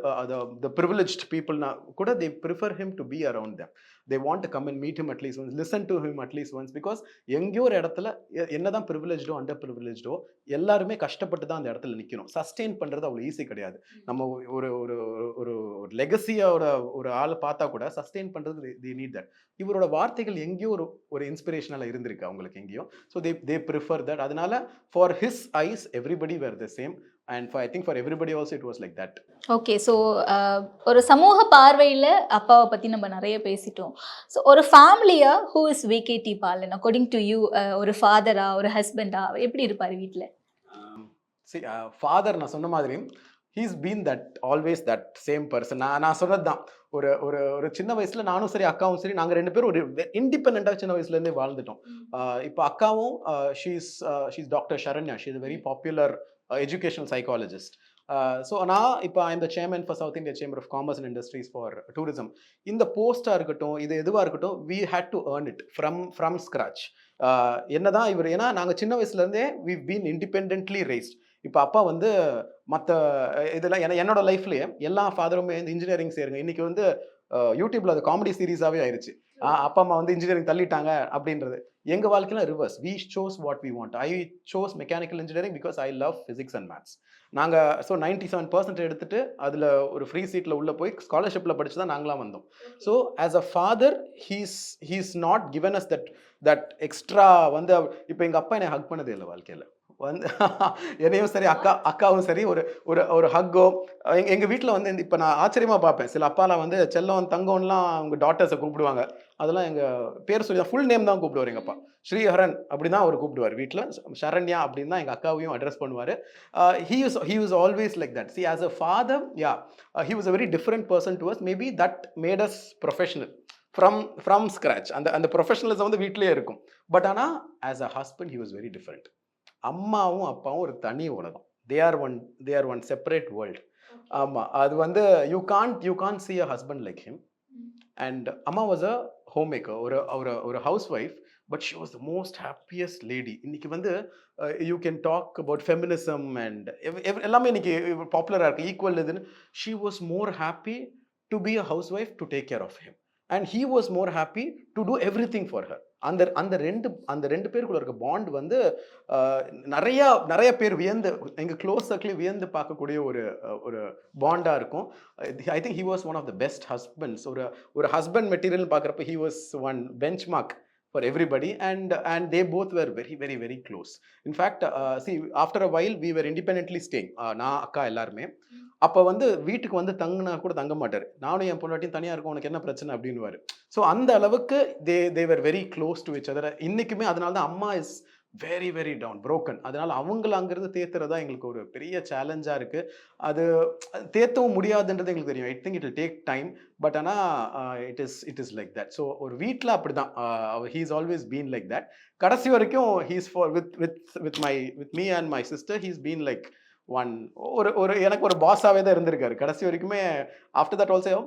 the privilege பீப்புள்னா கூட they prefer him to be around them they want to come and meet him at least once listen to him at least once because எங்கேயோ ஒரு இடத்துல என்னதான் ப்ரிவிலேஜ்டோ அண்டர் ப்ரிவிலேஜ்டோ எல்லாருமே கஷ்டப்பட்டு தான் அந்த இடத்துல நிற்கணும் சஸ்டெயின் பண்ணுறது அவ்வளோ ஈஸி கிடையாது. நம்ம ஒரு ஒரு ஒரு- ஒரு ஒரு லெகசியோட ஒரு ஆளை பார்த்தா கூட சஸ்டெயின் பண்ணுறது தி நீட் தட் இவரோட வார்த்தைகள் எங்கேயோ ஒரு ஒரு இன்ஸ்பிரேஷனலாக இருந்திருக்கு அவங்களுக்கு எங்கேயோ. So they they prefer that அதனால for his eyes everybody were the same and for I think for everybody also it was like that okay so ஒரு சமூக பார்வையில் அப்பாவை பற்றி நம்ம நிறைய பேசிட்டோம். ஸோ ஒரு ஃபேமிலியா who is VKT Balan according to you ஒரு ஃபாதரா ஒரு ஹஸ்பண்டா எப்படி இருப்பார் வீட்டில் சி ஃபாதர் நான் சொன்ன மாதிரி he's been that always that same person நான் நான் சொன்னது தான் ஒரு ஒரு ஒரு சின்ன வயசுல நானும் சரி அக்காவும் சரி நாங்கள் ரெண்டு பேரும் ஒரு இண்டிபெண்ட்டாக சின்ன வயசுலேருந்தே வாழ்ந்துட்டோம். இப்போ அக்காவும் she's she's doctor Sharanya she is very popular educational psychologist so நான் இப்போ I'm the chairman for South India chamber of commerce and industries for tourism இந்த போஸ்ட்டாக இருக்கட்டும் இது எதுவாக இருக்கட்டும் we had to earn it from from scratch என்னதான் இவர் ஏன்னா நாங்கள் சின்ன வயசுலேருந்தே வி பீன் இண்டிபெண்ட்லி ரேஸ்ட் இப்போ அப்பா வந்து மற்ற இதெல்லாம் என என்னோட லைஃப்லேயே எல்லா ஃபாதருமே இந்த இன்ஜினியரிங் சேருங்க இன்றைக்கி வந்து யூடியூப்பில் அது காமெடி சீரீஸாகவே ஆயிடுச்சு அப்பா அம்மா வந்து இன்ஜினியரிங் தள்ளிட்டாங்க அப்படின்றது. எங்க வாழ்க்கையில reverse we chose what we want I chose mechanical engineering because I love physics and maths நாங்கள் ஸோ நைன்டி செவன் பர்சன்ட் எடுத்துட்டு அதில் ஒரு ஃப்ரீ சீட்டில் உள்ள போய் ஸ்காலர்ஷிப்பில் படிச்சு தான் நாங்களாம் வந்தோம். So as a father he's he's not given us that that extra வந்து இப்போ எங்கள் அப்பா என்னை ஹக் பண்ணதே இல்லை வாழ்க்கையில். வந்து என்னையும் சரி அக்கா அக்காவும் சரி ஒரு ஒரு ஒரு ஹக்கோ எங்கள் எங்கள் வீட்டில் வந்து இப்போ நான் ஆச்சரியமாக பார்ப்பேன். சில அப்பாலாம் வந்து செல்லம் தங்கம்லாம் அவங்க டாட்டர்ஸை கூப்பிடுவாங்க. அதெல்லாம் எங்கள் பேர் சொல்லி ஃபுல் நேம் தான் கூப்பிடுவார் எங்கள் அப்பா. ஸ்ரீஹரன் அப்படி தான் அவர் கூப்பிடுவார் வீட்டில் சரண்யா அப்படின்னு தான் எங்கள் அக்காவையும் அட்ரஸ் பண்ணுவார். He is he is always like that see as a father yeah he was a very different person to us maybe that made us professional from from scratch அந்த அந்த ப்ரொஃபஷனலிசம் வந்து வீட்டிலேயே இருக்கும். பட் ஆனால் as a husband he was very different அம்மாவும் அப்பாவும் ஒரு தனி உலகம். They are one they are one separate world ஆமாம் அது வந்து you can't you can't see a husband like him. And அம்மா வாஸ் அ ஹோம் மேக்கர் ஒரு ஒரு ஒரு housewife but she was the most happiest lady இன்னைக்கு வந்து you can talk about feminism and எல்லாமே இன்னைக்கு பாப்புலராக இருக்கு ஈக்குவல் இதுன்னு. She was more happy to be a housewife to take care of him and he was more happy to do everything for her அந்த அந்த ரெண்டு அந்த ரெண்டு பேருக்குள்ள இருக்க பாண்ட் வந்து நிறையா நிறைய பேர் வியந்து எங்கள் க்ளோஸ் சர்க்கிளே வியந்து பார்க்கக்கூடிய ஒரு ஒரு பாண்டாக இருக்கும். I think he was one of the best husbands ஒரு ஒரு ஹஸ்பண்ட் மெட்டீரியல் பார்க்குறப்ப he was one benchmark for everybody and and they both were very very very close in fact see after a while we were independently staying நான் அக்கா எல்லாருமே. அப்போ வந்து வீட்டுக்கு வந்து தங்குனா கூட தங்க மாட்டார். நானும் என் பொண்டாட்டியும் தனியாக இருக்கும் உனக்கு என்ன பிரச்சனை அப்படின்னுவாரு. ஸோ அந்த அளவுக்கு they they were close to which other இன்னைக்குமே அதனால தான் அம்மா is very very down broken அதனால் அவங்கள அங்கேருந்து தேத்துறதா எங்களுக்கு ஒரு பெரிய சேலஞ்சாக இருக்குது அது தேத்தவும் முடியாதுன்றது எங்களுக்கு தெரியும். I think it take time but ஆனால் it is it is like that so ஒரு வீட்டில் அப்படி தான் he is always been like that கடைசி வரைக்கும் he's for with with with my with me and my sister he's been like one ஒரு ஒரு எனக்கு ஒரு பாஸாகவே தான் இருந்திருக்காரு. கடைசி வரைக்குமே ஆஃப்டர் தட் ஆல்சோ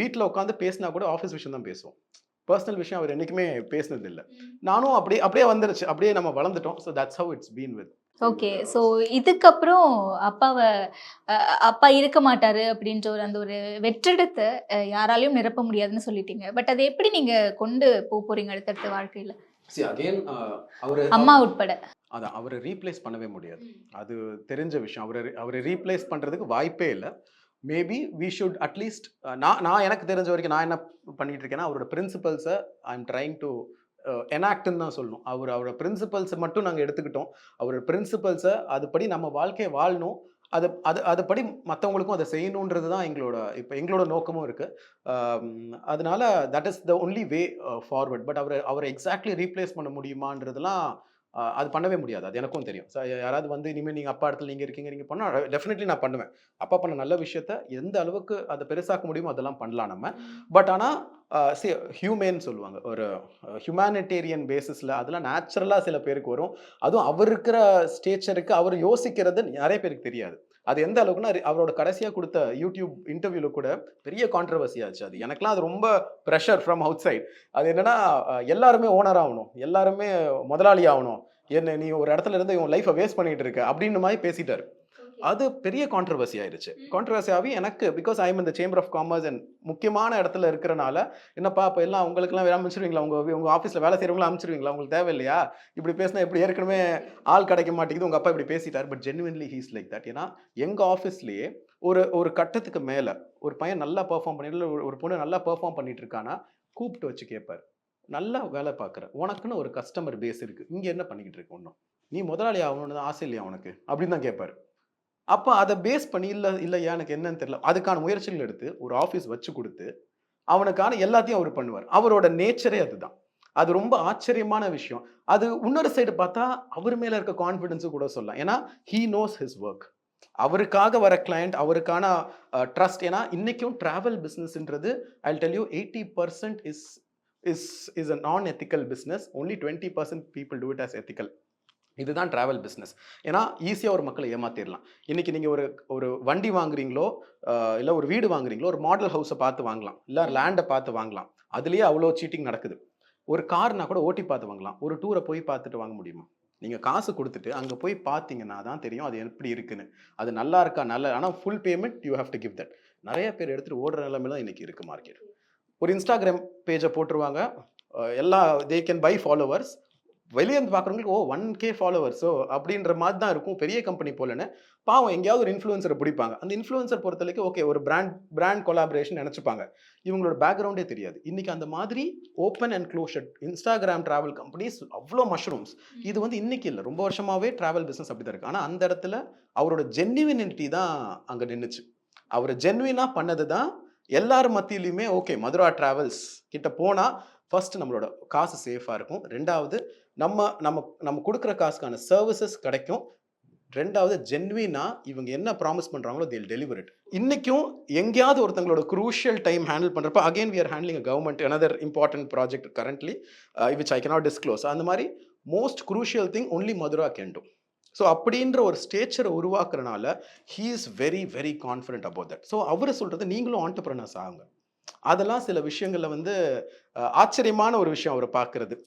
வீட்டில் உட்காந்து பேசினா கூட ஆஃபீஸ் விஷயம் தான் பேசுவோம். பர்சனல் விஷயம் அவர் என்றைக்குமே பேசினது இல்லை நானும் அப்படியே அப்படியே வந்துருச்சு. அப்படியே நம்ம வளர்ந்துட்டோம். So that's how it's been with okay so இதுக்கப்புறம் அப்பாவை அப்பா இருக்க மாட்டாரு அப்படின்ற ஒரு அந்த ஒரு வெற்றிடத்தை யாராலையும் நிரப்ப முடியாதுன்னு சொல்லிட்டீங்க. பட் அதை எப்படி நீங்க கொண்டு போக போறீங்க அடுத்தடுத்த வாழ்க்கையில? சி அகெயின் அவர் அம்மா உட்பட. அதான் அவரை ரீப்ளேஸ் பண்ணவே முடியாது. அது தெரிஞ்ச விஷயம். அவரை அவரை ரீப்ளேஸ் பண்ணுறதுக்கு வாய்ப்பே இல்லை. மேபி வி ஷுட் அட்லீஸ்ட் நான் நான் எனக்கு தெரிஞ்ச வரைக்கும் நான் என்ன பண்ணிட்டு இருக்கேன்னா அவரோட பிரின்சிபல்ஸை ஐ எம் ட்ரைங் டு எனாக்ட்னு தான் சொல்லணும். அவர் அவரோட பிரின்சிபல்ஸை மட்டும் நாங்கள் எடுத்துக்கிட்டோம். அவரோட பிரின்சிபல்ஸை அதுபடி நம்ம வாழ்க்கையை வாழணும். அது அது அதுபடி மற்றவங்களுக்கும் அதை செய்யணுன்றது தான் எங்களோட இப்போ எங்களோட நோக்கமும் இருக்குது அதனால that is the only way forward but அவரை அவரை எக்ஸாக்ட்லி ரீப்ளேஸ் பண்ண முடியுமான்றதுலாம் அது பண்ணவே முடியாது. அது எனக்கும் தெரியும். ஸோ யாராவது வந்து இனிமேல் நீங்கள் அப்பா இடத்துல நீங்கள் இருக்கீங்க நீங்கள் பண்ணால் டெஃபினெட்லி நான் பண்ணுவேன். அப்பா பண்ண நல்ல விஷயத்த எந்த அளவுக்கு அதை பெருசாக்க முடியுமோ அதெல்லாம் பண்ணலாம் நம்ம. பட் ஆனால் சி ஹியூமேன் சொல்லுவாங்க. ஒரு ஹியூமானிட்டேரியன் பேசிஸில் அதெல்லாம் நேச்சுரலாக சில பேருக்கு வரும். அதுவும் அவர் இருக்கிற ஸ்டேச்சருக்கு அவர் யோசிக்கிறது நிறைய பேருக்கு தெரியாது. அது எந்த அளவுக்குன்னா அவரோட கடைசியாக கொடுத்த யூடியூப் இன்டர்வியூவில் கூட பெரிய கான்ட்ரவர்சி ஆச்சு அது. எனக்குலாம் அது ரொம்ப ப்ரெஷர் ஃப்ரம் அவுட் சைட் அது என்னன்னா எல்லாருமே ஓனர் ஆகணும். எல்லாருமே முதலாளி ஆகணும். என்ன நீ ஒரு இடத்துல இருந்து உன் லைஃப்பை வேஸ்ட் பண்ணிட்டு இருக்க அப்படின்னு மாதிரி பேசிட்டாரு. அது பெரிய கான்ட்ரவர்சி ஆயிருச்சு. கான்ட்ரவர்சி ஆகி எனக்கு பிகாஸ் ஐ இந்த சேம்பர் ஆஃப் காமர்ஸ் அண்ட் முக்கியமான இடத்துல இருக்கிறனால என்னப்பா இப்போ எல்லாம் உங்களுக்குலாம் வேலை அமைச்சிருவீங்களா உங்க உங்க ஆஃபீஸில் வேலை செய்கிறவங்களும் அமைச்சிருவீங்களா உங்களுக்கு தேவையில்லையா? இப்படி பேசினா இப்படி ஏற்கனவே ஆள் கிடைக்க மாட்டேங்குது. உங்க அப்பா இப்படி பேசிட்டார். But genuinely he's like that ஏன்னா எங்க ஆஃபீஸ்லயே ஒரு ஒரு கட்டத்துக்கு மேல ஒரு பையன் நல்லா பெர்ஃபார்ம் பண்ணி இல்ல ஒரு ஒரு பொண்ணு நல்லா பெர்ஃபார்ம் பண்ணிட்டு இருக்கானா கூப்பிட்டு வச்சு கேட்பார் நல்லா வேலை பார்க்குற. உனக்குன்னு ஒரு கஸ்டமர் பேஸ் இருக்கு. இங்க என்ன பண்ணிக்கிட்டு இருக்க? ஒன்றும் நீ முதலாளி ஆகணும்னு தான் ஆசை இல்லையா உனக்கு? அப்படின்னு தான் கேட்பாரு அப்போ அதை பேஸ் பண்ணி இல்லை இல்லையா எனக்கு என்னன்னு தெரியல. அதுக்கான முயற்சிகள் எடுத்து ஒரு ஆஃபீஸ் வச்சு கொடுத்து அவனுக்கான எல்லாத்தையும் அவர் பண்ணுவார். அவரோட நேச்சரே அதுதான். அது ரொம்ப ஆச்சரியமான விஷயம். அது இன்னொரு சைடு பார்த்தா அவர் மேலே இருக்க கான்ஃபிடன்ஸும் கூட சொல்லலாம். ஏன்னா ஹீ நோஸ் ஹிஸ் ஒர்க் அவருக்காக வர கிளையண்ட் அவருக்கான ட்ரஸ்ட் ஏன்னா இன்னைக்கும் travel பிஸ்னஸ்ன்றது I tell you eighty percent is is is a non ethical business only twenty percent people do it as ethical இதுதான் டிராவல் பிஸ்னஸ் ஏன்னா ஈஸியாக ஒரு மக்களை ஏமாத்திடலாம் இன்றைக்கி நீங்கள் ஒரு ஒரு வண்டி வாங்குறீங்களோ இல்லை ஒரு வீடு வாங்குறீங்களோ ஒரு மாடல் ஹவுஸை பார்த்து வாங்கலாம். இல்லை லேண்டை பார்த்து வாங்கலாம். அதுலேயே அவ்வளோ சீட்டிங் நடக்குது. ஒரு கார்னா கூட ஓட்டி பார்த்து வாங்கலாம். ஒரு டூரை போய் பார்த்துட்டு வாங்க முடியுமா? நீங்கள் காசு கொடுத்துட்டு அங்கே போய் பார்த்தீங்கன்னா தான் தெரியும் அது எப்படி இருக்குன்னு. அது நல்லா இருக்கா நல்ல ஆனால் full payment you have to give that நிறைய பேர் எடுத்துகிட்டு ஓடுற நிலைமையில தான் இன்றைக்கி இருக்குது மார்க்கெட் ஒரு இன்ஸ்டாகிராம் பேஜை போட்டுருவாங்க. எல்லா தே கேன் பை ஃபாலோவர்ஸ் வெளியே இருந்து பார்க்குறவங்களுக்கு ஓ ஒன் கே ஃபாலோவர்ஸோ அப்படின்ற மாதிரி தான் இருக்கும். பெரிய கம்பெனி போலன்னு பாவம் எங்கேயாவது ஒரு இன்ஃப்ளூயன்சரை பிடிப்பாங்க. அந்த இன்ஃப்ளூயன்சர் பொறுத்தவரைக்கும் ஓகே ஒரு பிராண்ட் பிராண்ட் கொலாபரேஷன் நினச்சிப்பாங்க. இவங்களோட பேக்ரவுண்டே தெரியாது. இன்னைக்கு அந்த மாதிரி open and closed Instagram travel companies அவ்வளோ மஷ்ரூம்ஸ் இது வந்து இன்னைக்கு இல்லை. ரொம்ப வருஷமாவே டிராவல் பிஸ்னஸ் அப்படி தான் இருக்கு. ஆனால் அந்த இடத்துல அவரோட ஜென்யூனிட்டி தான் அங்கே நின்றுச்சு அவர் ஜென்வினாக பண்ணது தான் எல்லார் மத்தியிலையுமே ஓகே மதுரா டிராவல்ஸ் கிட்ட போனால் ஃபர்ஸ்ட் நம்மளோட காசு சேஃபாக இருக்கும். ரெண்டாவது நம்ம நம்ம நம்ம கொடுக்குற காசுக்கான சர்வீசஸ் கிடைக்கும். ரெண்டாவது ஜென்வினா இவங்க என்ன ப்ராமிஸ் பண்ணுறாங்களோ தேல் டெலிவர் இட் எங்கேயாவது ஒருத்தங்களோட குரூஷியல் டைம் ஹேண்டில் பண்ணுறப்ப again we are handling a government another important project currently uh, which I அந்த மாதிரி most crucial thing only Mathura கேண்டும் ஸோ அப்படின்ற ஒரு ஸ்டேச்சரை உருவாக்குறனால he is very very confident about that so அவர் சொல்கிறது நீங்களும் ஆண்டர்பிரனர்ஸ் ஆகுங்க. அதெல்லாம் சில விஷயங்களில் வந்து uh, ஆச்சரியமான ஒரு விஷயம் அவரை பார்க்குறது.